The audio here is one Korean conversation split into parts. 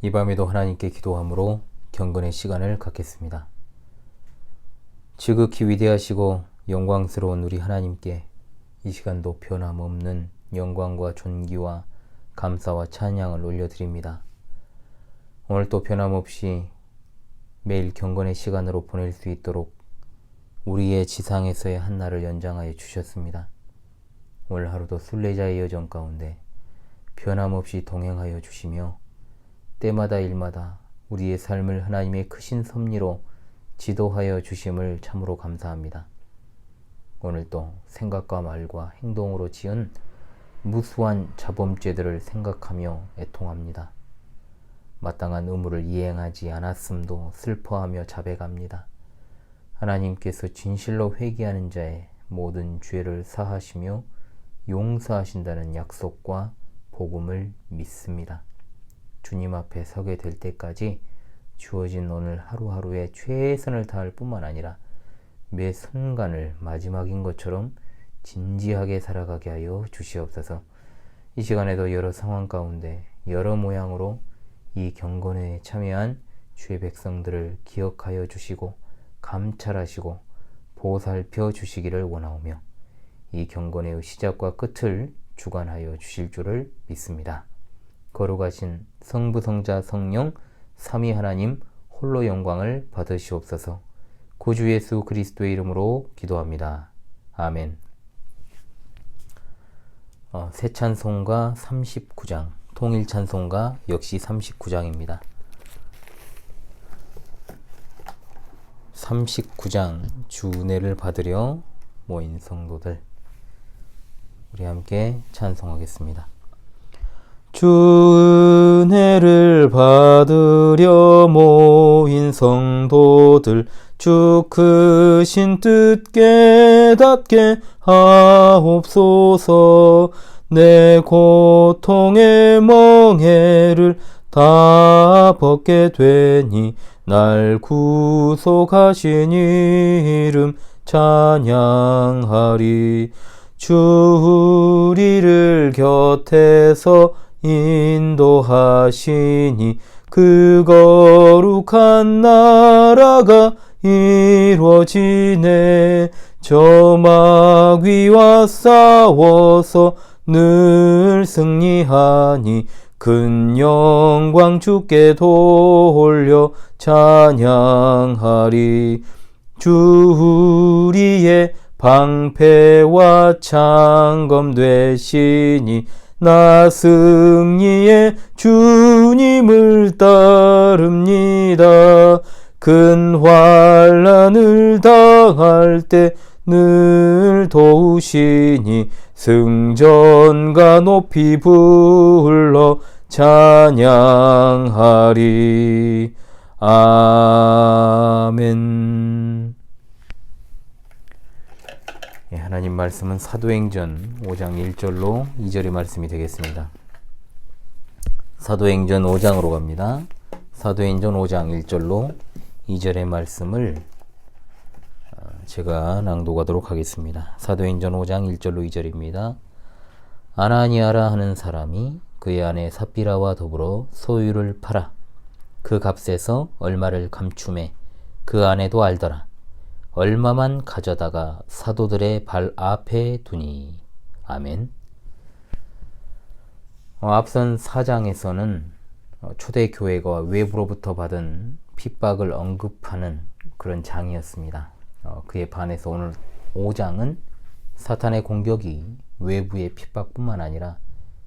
이 밤에도 하나님께 기도함으로 경건의 시간을 갖겠습니다. 지극히 위대하시고 영광스러운 우리 하나님께 이 시간도 변함없는 영광과 존귀와 감사와 찬양을 올려드립니다. 오늘 또 변함없이 매일 경건의 시간으로 보낼 수 있도록 우리의 지상에서의 한 날을 연장하여 주셨습니다. 오늘 하루도 순례자의 여정 가운데 변함없이 동행하여 주시며 때마다 일마다 우리의 삶을 하나님의 크신 섭리로 지도하여 주심을 참으로 감사합니다. 오늘도 생각과 말과 행동으로 지은 무수한 자범죄들을 생각하며 애통합니다. 마땅한 의무를 이행하지 않았음도 슬퍼하며 자백합니다. 하나님께서 진실로 회개하는 자의 모든 죄를 사하시며 용서하신다는 약속과 복음을 믿습니다. 주님 앞에 서게 될 때까지 주어진 오늘 하루하루에 최선을 다할 뿐만 아니라 매 순간을 마지막인 것처럼 진지하게 살아가게 하여 주시옵소서. 이 시간에도 여러 상황 가운데 여러 모양으로 이 경건에 참여한 주의 백성들을 기억하여 주시고 감찰하시고 보살펴 주시기를 원하오며 이 경건의 시작과 끝을 주관하여 주실 줄을 믿습니다. 거룩하신 성부 성자 성령 삼위 하나님 홀로 영광을 받으시옵소서. 구주 예수 그리스도의 이름으로 기도합니다. 아멘. 어, 새 찬송가 39장, 통일 찬송가 역시 39장입니다. 39장 주내를 받으려 모인 성도들 우리 함께 찬송하겠습니다. 주 은혜를 받으려 모인 성도들 주 크신 뜻 깨닫게 하옵소서. 내 고통의 멍해를 다 벗게 되니 날 구속하신 이름 찬양하리. 주 우리를 곁에서 인도하시니 그 거룩한 나라가 이루어지네. 저 마귀와 싸워서 늘 승리하니 큰 영광 주께 돌려 찬양하리. 주 우리의 방패와 창검 되시니 나 승리의 주님을 따릅니다. 큰 환란을 당할 때 늘 도우시니 승전가 높이 불러 찬양하리. 아멘. 예, 하나님 말씀은 사도행전 5장 1절로 2절의 말씀이 되겠습니다. 사도행전 5장으로 갑니다. 사도행전 5장 1절로 2절의 말씀을 어, 제가 낭독하도록 하겠습니다. 사도행전 5장 1절로 2절입니다. 아나니아라 하는 사람이 그의 아내 삽비라와 더불어 소유를 팔아 그 값에서 얼마를 감춤해 그 아내도 알더라. 얼마만 가져다가 사도들의 발 앞에 두니. 아멘. 어, 앞선 사장에서는 어, 초대교회가 외부로부터 받은 핍박을 언급하는 그런 장이었습니다. 어, 그에 반해서 오늘 5장은 사탄의 공격이 외부의 핍박뿐만 아니라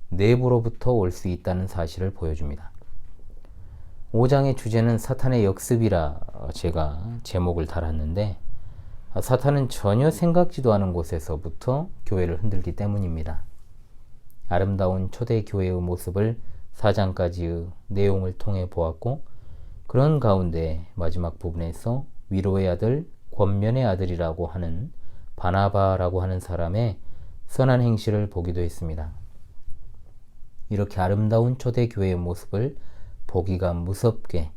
내부로부터 올 수 있다는 사실을 보여줍니다. 5장의 주제는 사탄의 역습이라 제가 제목을 달았는데 사탄은 전혀 생각지도 않은 곳에서부터 교회를 흔들기 때문입니다. 아름다운 초대 교회의 모습을 4장까지의 내용을 통해 보았고 그런 가운데 마지막 부분에서 위로의 아들, 권면의 아들이라고 하는 바나바라고 하는 사람의 선한 행실을 보기도 했습니다. 이렇게 아름다운 초대 교회의 모습을 보기가 무섭게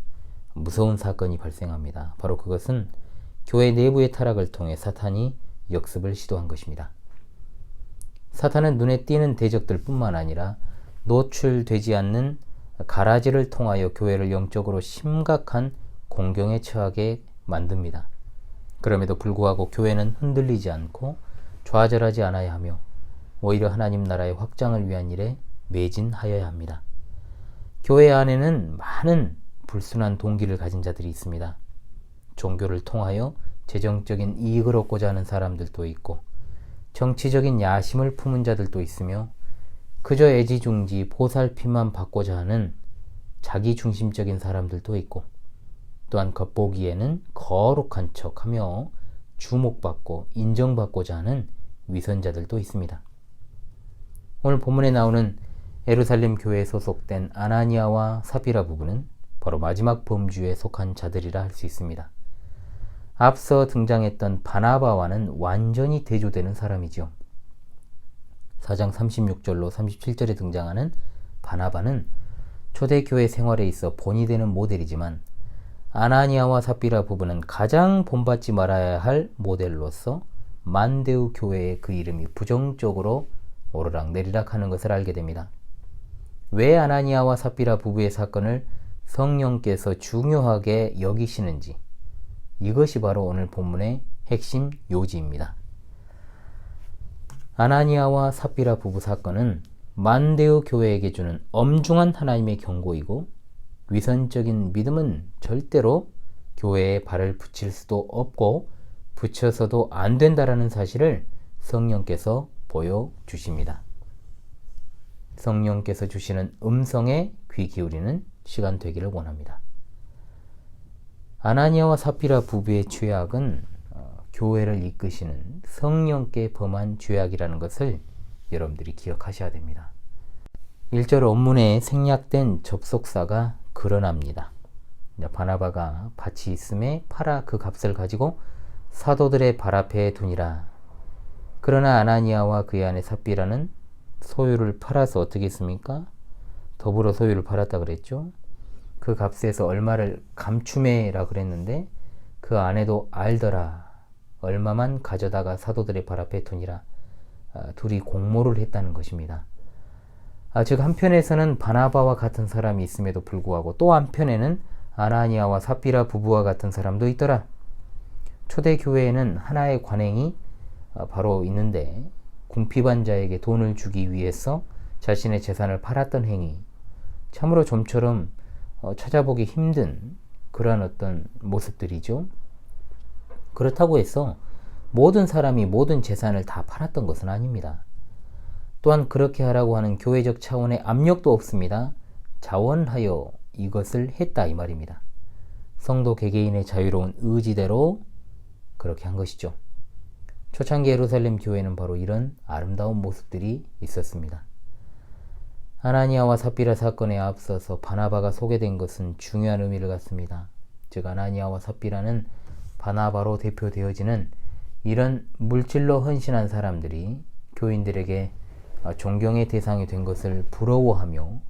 무서운 사건이 발생합니다. 바로 그것은 교회 내부의 타락을 통해 사탄이 역습을 시도한 것입니다. 사탄은 눈에 띄는 대적들 뿐만 아니라 노출되지 않는 가라지를 통하여 교회를 영적으로 심각한 공경에 처하게 만듭니다. 그럼에도 불구하고 교회는 흔들리지 않고 좌절하지 않아야 하며 오히려 하나님 나라의 확장을 위한 일에 매진하여야 합니다. 교회 안에는 많은 불순한 동기를 가진 자들이 있습니다. 종교를 통하여 재정적인 이익을 얻고자 하는 사람들도 있고 정치적인 야심을 품은 자들도 있으며 그저 애지중지 보살핌만 받고자 하는 자기 중심적인 사람들도 있고 또한 겉보기에는 거룩한 척하며 주목받고 인정받고자 하는 위선자들도 있습니다. 오늘 본문에 나오는 에루살렘 교회에 소속된 아나니아와 사비라 부부는 바로 마지막 범주에 속한 자들이라 할 수 있습니다. 앞서 등장했던 바나바와는 완전히 대조되는 사람이죠. 4장 36절로 37절에 등장하는 바나바는 초대교회 생활에 있어 본이 되는 모델이지만 아나니아와 삽비라 부부는 가장 본받지 말아야 할 모델로서 만데우 교회의 그 이름이 부정적으로 오르락 내리락 하는 것을 알게 됩니다. 왜 아나니아와 삽비라 부부의 사건을 성령께서 중요하게 여기시는지 이것이 바로 오늘 본문의 핵심 요지입니다. 아나니아와 삽비라 부부 사건은 만데우 교회에게 주는 엄중한 하나님의 경고이고 위선적인 믿음은 절대로 교회에 발을 붙일 수도 없고 붙여서도 안 된다라는 사실을 성령께서 보여주십니다. 성령께서 주시는 음성에 귀 기울이는 시간 되기를 원합니다. 아나니아와 사피라 부부의 죄악은 어, 교회를 이끄시는 성령께 범한 죄악이라는 것을 여러분들이 기억하셔야 됩니다. 1절 원문에 생략된 접속사가 그러납니다. 바나바가 밭이 있음에 팔아 그 값을 가지고 사도들의 발 앞에 두니라. 그러나 아나니아와 그의 아내 삽비라는 소유를 팔아서 어떻게 했습니까? 더불어 소유를 팔았다 그랬죠. 그 값에서 얼마를 감춤해라 그랬는데 그 아내도 알더라. 얼마만 가져다가 사도들의 발 앞에 두니라. 아, 둘이 공모를 했다는 것입니다. 아, 즉 한편에서는 바나바와 같은 사람이 있음에도 불구하고 또 한편에는 아나니아와 사피라 부부와 같은 사람도 있더라. 초대 교회에는 하나의 관행이 아, 바로 있는데 궁핍한 자에게 돈을 주기 위해서 자신의 재산을 팔았던 행위 참으로 좀처럼 어, 찾아보기 힘든 그러한 어떤 모습들이죠. 그렇다고 해서 모든 사람이 모든 재산을 다 팔았던 것은 아닙니다. 또한 그렇게 하라고 하는 교회적 차원의 압력도 없습니다. 자원하여 이것을 했다 이 말입니다. 성도 개개인의 자유로운 의지대로 그렇게 한 것이죠. 초창기 예루살렘 교회는 바로 이런 아름다운 모습들이 있었습니다. 아나니아와 삽비라 사건에 앞서서 바나바가 소개된 것은 중요한 의미를 갖습니다. 즉 아나니아와 삽비라는 바나바로 대표되어지는 이런 물질로 헌신한 사람들이 교인들에게 어, 존경의 대상이 된 것을 부러워하며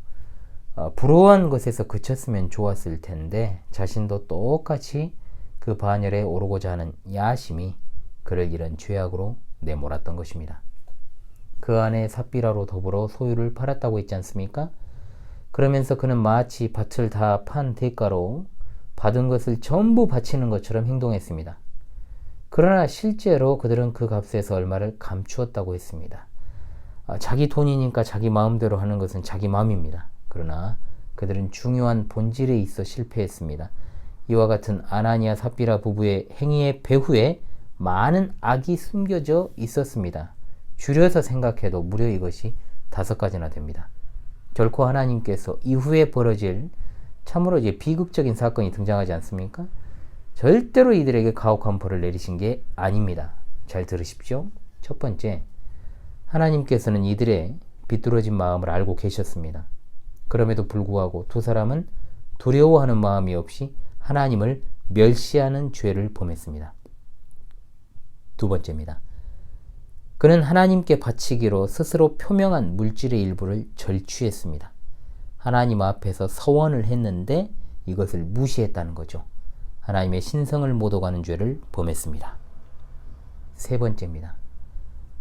어, 부러워한 것에서 그쳤으면 좋았을 텐데 자신도 똑같이 그 반열에 오르고자 하는 야심이 그를 이런 죄악으로 내몰았던 것입니다. 그 안에 삽비라로 더불어 소유를 팔았다고 했지 않습니까? 그러면서 그는 마치 밭을 다 판 대가로 받은 것을 전부 바치는 것처럼 행동했습니다. 그러나 실제로 그들은 그 값에서 얼마를 감추었다고 했습니다. 아, 자기 돈이니까 자기 마음대로 하는 것은 자기 마음입니다. 그러나 그들은 중요한 본질에 있어 실패했습니다. 이와 같은 아나니아 삽비라 부부의 행위의 배후에 많은 악이 숨겨져 있었습니다. 줄여서 생각해도 무려 이것이 다섯 가지나 됩니다. 결코 하나님께서 이후에 벌어질 참으로 이제 비극적인 사건이 등장하지 않습니까? 절대로 이들에게 가혹한 벌을 내리신 게 아닙니다. 잘 들으십시오. 첫 번째, 하나님께서는 이들의 비뚤어진 마음을 알고 계셨습니다. 그럼에도 불구하고 두 사람은 두려워하는 마음이 없이 하나님을 멸시하는 죄를 범했습니다. 두 번째입니다. 그는 하나님께 바치기로 스스로 표명한 물질의 일부를 절취했습니다. 하나님 앞에서 서원을 했는데 이것을 무시했다는 거죠. 하나님의 신성을 못 오가는 죄를 범했습니다. 세 번째입니다.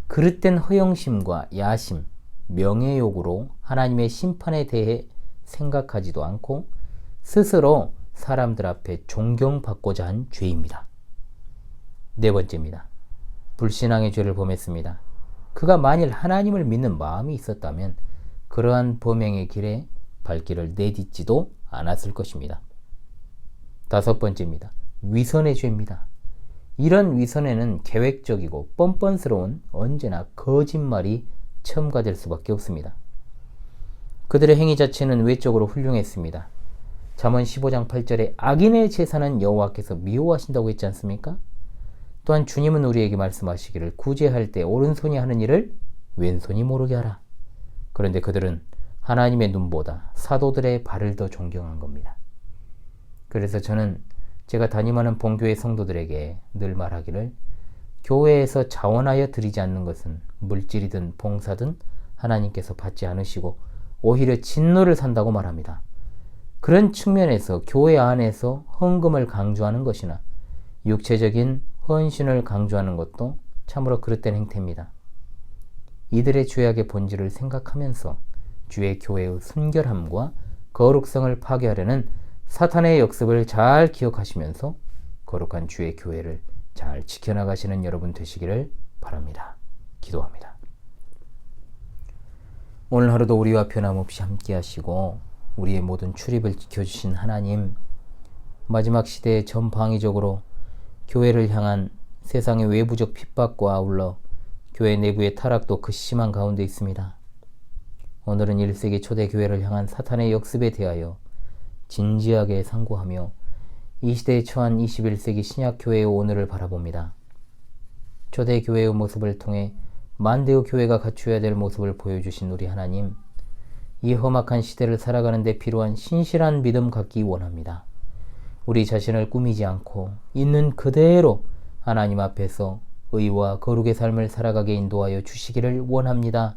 그릇된 허영심과 야심, 명예욕으로 하나님의 심판에 대해 생각하지도 않고 스스로 사람들 앞에 존경받고자 한 죄입니다. 네 번째입니다. 불신앙의 죄를 범했습니다. 그가 만일 하나님을 믿는 마음이 있었다면 그러한 범행의 길에 발길을 내딛지도 않았을 것입니다. 다섯 번째입니다. 위선의 죄입니다. 이런 위선에는 계획적이고 뻔뻔스러운 언제나 거짓말이 첨가될 수밖에 없습니다. 그들의 행위 자체는 외적으로 훌륭했습니다. 잠언 15장 8절에 악인의 제사는 여호와께서 미워하신다고 했지 않습니까? 또한 주님은 우리에게 말씀하시기를 구제할 때 오른손이 하는 일을 왼손이 모르게 하라. 그런데 그들은 하나님의 눈보다 사도들의 발을 더 존경한 겁니다. 그래서 저는 제가 담임하는 본교회 성도들에게 늘 말하기를 교회에서 자원하여 드리지 않는 것은 물질이든 봉사든 하나님께서 받지 않으시고 오히려 진노를 산다고 말합니다. 그런 측면에서 교회 안에서 헌금을 강조하는 것이나 육체적인 헌신을 강조하는 것도 참으로 그릇된 행태입니다. 이들의 죄악의 본질을 생각하면서 주의 교회의 순결함과 거룩성을 파괴하려는 사탄의 역습을 잘 기억하시면서 거룩한 주의 교회를 잘 지켜나가시는 여러분 되시기를 바랍니다. 기도합니다. 오늘 하루도 우리와 변함없이 함께 하시고 우리의 모든 출입을 지켜주신 하나님 마지막 시대에 전방위적으로 교회를 향한 세상의 외부적 핍박과 아울러 교회 내부의 타락도 그 심한 가운데 있습니다. 오늘은 1세기 초대 교회를 향한 사탄의 역습에 대하여 진지하게 상고하며 이 시대에 처한 21세기 신약 교회의 오늘을 바라봅니다. 초대 교회의 모습을 통해 만대의 교회가 갖추어야 될 모습을 보여주신 우리 하나님, 이 험악한 시대를 살아가는 데 필요한 신실한 믿음 갖기 원합니다. 우리 자신을 꾸미지 않고 있는 그대로 하나님 앞에서 의와 거룩의 삶을 살아가게 인도하여 주시기를 원합니다.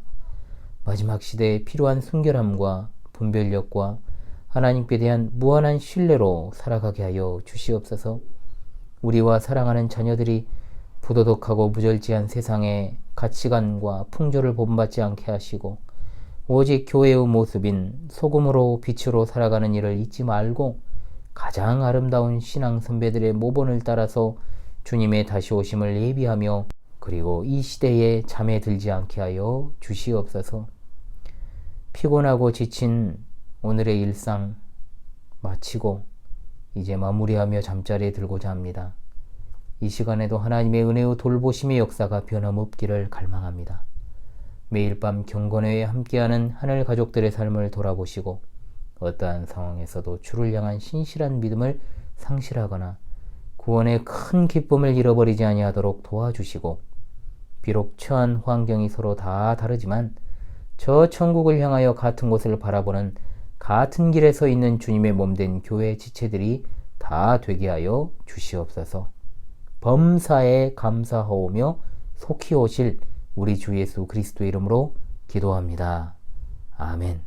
마지막 시대에 필요한 순결함과 분별력과 하나님께 대한 무한한 신뢰로 살아가게 하여 주시옵소서. 우리와 사랑하는 자녀들이 부도덕하고 무절제한 세상의 가치관과 풍조를 본받지 않게 하시고 오직 교회의 모습인 소금으로 빛으로 살아가는 일을 잊지 말고 가장 아름다운 신앙 선배들의 모본을 따라서 주님의 다시 오심을 예비하며 그리고 이 시대에 잠에 들지 않게 하여 주시옵소서. 피곤하고 지친 오늘의 일상 마치고 이제 마무리하며 잠자리에 들고자 합니다. 이 시간에도 하나님의 은혜의 돌보심의 역사가 변함없기를 갈망합니다. 매일 밤 경건회에 함께하는 하늘 가족들의 삶을 돌아보시고 어떠한 상황에서도 주를 향한 신실한 믿음을 상실하거나 구원의 큰 기쁨을 잃어버리지 아니하도록 도와주시고 비록 처한 환경이 서로 다 다르지만 저 천국을 향하여 같은 곳을 바라보는 같은 길에 서 있는 주님의 몸된 교회 지체들이 다 되게 하여 주시옵소서. 범사에 감사하오며 속히 오실 우리 주 예수 그리스도 이름으로 기도합니다. 아멘.